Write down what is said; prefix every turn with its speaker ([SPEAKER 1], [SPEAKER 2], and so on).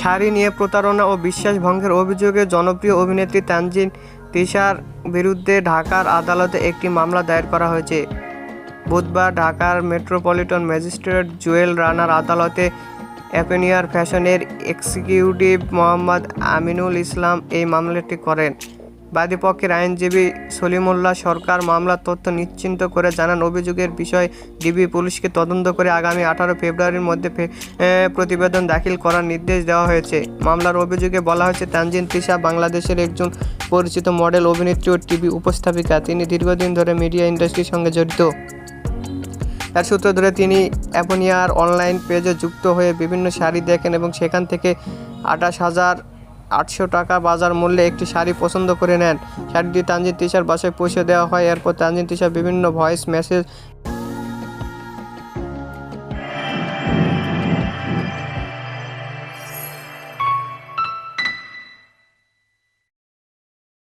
[SPEAKER 1] শাড়ি নিয়ে প্রতারণা ও বিশ্বাস ভঙ্গের অভিযোগে জনপ্রিয় অভিনেত্রী তানজিন তিশার বিরুদ্ধে ঢাকার আদালতে একটি মামলা দায়ের করা হয়েছে। বুধবার ঢাকার মেট্রোপলিটন ম্যাজিস্ট্রেট জুয়েল রানার আদালতে অ্যাপেনিয়ার ফ্যাশনের এক্সিকিউটিভ মোহাম্মদ আমিনুল ইসলাম এই মামলাটি করেন। বাদীপক্ষের আইনজীবী সলিমুল্লাহ সরকার মামলার তথ্য নিশ্চিন্ত করে জানান, অভিযোগের বিষয়ে ডিবি পুলিশকে তদন্ত করে আগামী আঠারো ফেব্রুয়ারির মধ্যে প্রতিবেদন দাখিল করার নির্দেশ দেওয়া হয়েছে। মামলার অভিযোগে বলা হয়েছে, তানজিন তিশা বাংলাদেশের একজন পরিচিত মডেল, অভিনেত্রী ও টিভি উপস্থাপিকা। তিনি দীর্ঘদিন ধরে মিডিয়া ইন্ডাস্ট্রির সঙ্গে জড়িত। তার সূত্র ধরে তিনি অ্যাপোনিয়ার অনলাইন পেজে যুক্ত হয়ে বিভিন্ন শাড়ি দেখেন এবং সেখান থেকে আঠাশ হাজার আটশো টাকা বাজার মূল্যে একটি শাড়ি পছন্দ করে নেন। শাড়িটি তানজিন তিশার বাসায় পৌঁছে দেওয়া হয়। এরপর তানজিন তিশা বিভিন্ন ভয়েস মেসেজ